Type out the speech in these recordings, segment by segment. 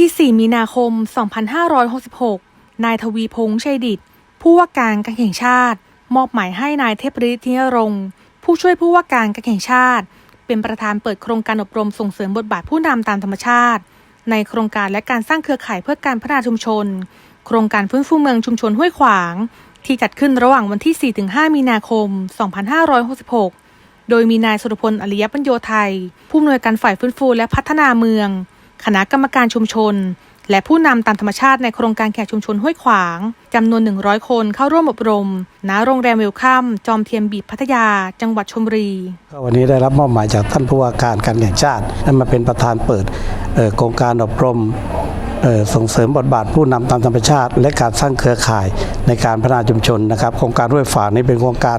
ที่ 4 มีนาคม 2566 นายทวีพงษ์ชัยดิต ผู้ว่าการการแข่งชาติ มอบหมายให้นายเทพฤทธิ์ทิยรงค์ผู้ช่วยผู้ว่าการการแข่งชาติ เป็นประธานเปิดโครงการอบรมส่งเสริมบทบาทผู้นำตามธรรมชาติ ในโครงการและการสร้างเครือข่ายเพื่อการพัฒนาชุมชน โครงการฟื้นฟูเมืองชุมชนห้วยขวาง ที่จัดขึ้นระหว่างวันที่ 4-5 มีนาคม 2566 โดยมีนายสุรพลอริยปัญโยไทย ผู้อำนวยการฝ่ายฟื้นฟูและพัฒนาเมือง คณะกรรมการชุมชน และผู้นำตามธรรมชาติในโครงการแขกชุมชนห้วยขวางจำนวน 100 คนเข้าร่วมอบรม ณ โรงแรมเวลคัมจอมเทียมบีบพัทยา จังหวัดชลบุรี วันนี้ได้รับมอบหมายจากท่านผู้ว่าการการแข่งชาติให้มาเป็นประธานเปิดโครงการอบรมส่งเสริมบทบาทผู้นำตามธรรมชาติ และการสร้างเครือข่ายในการพัฒนาชุมชนนะครับโครงการห้วยฝางนี้เป็นโครงการ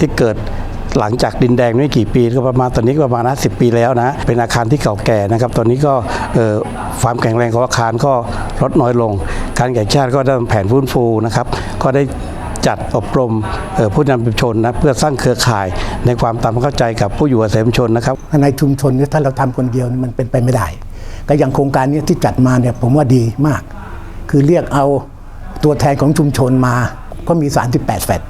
ที่เกิด หลังจากดินแดงไม่กี่ปีก็ประมาณตอนนี้ก็ประมาณ50ปีแล้วนะ เป็นอาคารที่เก่าแก่นะครับ ตอนนี้ก็ความแข็งแรงของอาคารก็ลดน้อยลง การแข่งชาติก็ได้แผนฟื้นฟูนะครับ ก็ได้จัดอบรมผู้นำชุมชนนะเพื่อสร้างเครือข่ายในความตามเข้าใจกับผู้อยู่อาศัยชุมชนนะครับ ในชุมชนนี่ยถ้าเราทำคนเดียวมันเป็นไปไม่ได้ ก็อย่างโครงการนี้ที่จัดมาเนี่ยผมว่าดีมาก คือเรียกเอาตัวแทนของชุมชนมาก็มี 38แฟด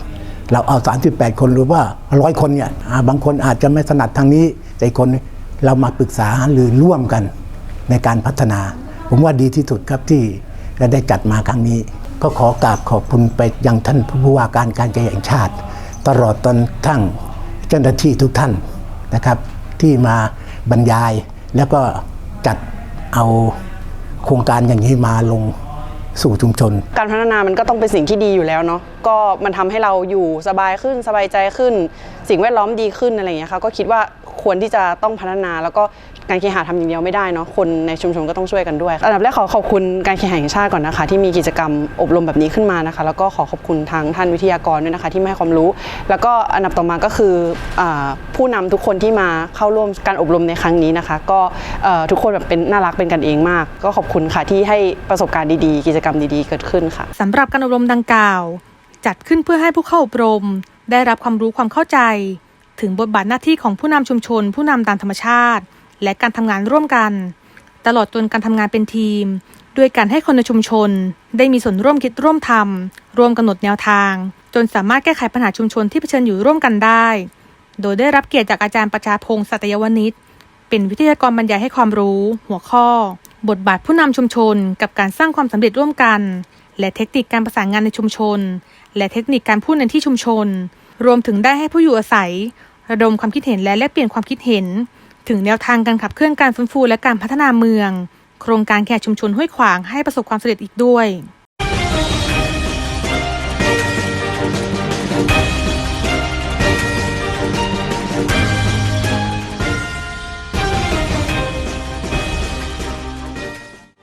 เราเอา 38 คนหรือว่าร้อยคนเนี่ยบางคนอาจจะไม่ถนัดทางนี้ แต่คนเรามาปรึกษาหรือร่วมกันในการพัฒนา ผมว่าดีที่สุดครับที่เราได้จัดมาครั้งนี้ ก็ขอกราบขอบคุณไปยังท่านผู้ว่าการการแห่งชาติ ตลอดตอนทั้งเจ้าหน้าที่ทุกท่านนะครับ ที่มาบรรยายแล้วก็จัดเอาโครงการอย่างนี้มาลง สู่ชุมชน การพัฒนามันก็ต้องเป็นสิ่งที่ดีอยู่แล้วเนาะก็มันทำให้เราอยู่สบายขึ้นสบายใจขึ้น สิ่งแวดล้อมดีขึ้นอะไรอย่างเงี้ยค่ะก็คิดว่า ควรที่จะต้องพัฒนา แล้วก็การเคหะทำอย่างเดียวไม่ได้เนาะคนในชุมชนก็ต้องช่วยกันด้วยอันดับแรกขอขอบคุณการเคหะแห่งชาติก่อนนะคะ ที่มีกิจกรรมอบรมแบบนี้ขึ้นมานะคะ แล้วก็ขอขอบคุณทางท่านวิทยากรด้วยนะคะ ที่มาให้ความรู้ แล้วก็อันดับต่อมาก็คืออผู้นำทุกคนที่มาเข้าร่วมการอบรมในครั้งนี้นะคะ ก็ทุกคนแบบเป็นน่ารักเป็นกันเองมาก ก็ขอบคุณค่ะที่ให้ประสบการณ์ดีๆ กิจกรรมดีๆ เกิดขึ้นค่ะสำหรับการอบรมดังกล่าว จัดขึ้นเพื่อให้ผู้เข้าอบรม ได้รับความรู้ความเข้าใจ ถึงบทบาทหน้าที่ของผู้นำชุมชน ผู้นำตามธรรมชาติ และการทำงานร่วมกัน ตลอดจนการทำงานเป็นทีม ด้วยการให้คนในชุมชน ได้มีส่วนร่วมคิดร่วมทำร่วมกำหนดแนวทาง จนสามารถแก้ไขปัญหาชุมชนที่เผชิญอยู่ร่วมกันได้ โดยได้รับเกียรติจากอาจารย์ประชาพงศ์สัตยวณิชเป็นวิทยากรบรรยายให้ความรู้ หัวข้อ บทบาทผู้นำชุมชน กับการสร้างความสำเร็จร่วมกัน และเทคนิคการประสานงานในชุมชน และเทคนิคการพูดในที่ชุมชน รวมถึงได้ให้ผู้อยู่อาศัย ระดมความคิดเห็นและแลกเปลี่ยนความคิดเห็น ถึงแนวทางการขับเคลื่อนการฟื้นฟูและการพัฒนาเมือง โครงการแขกชุมชนห้วยขวางให้ประสบความสำเร็จอีกด้วย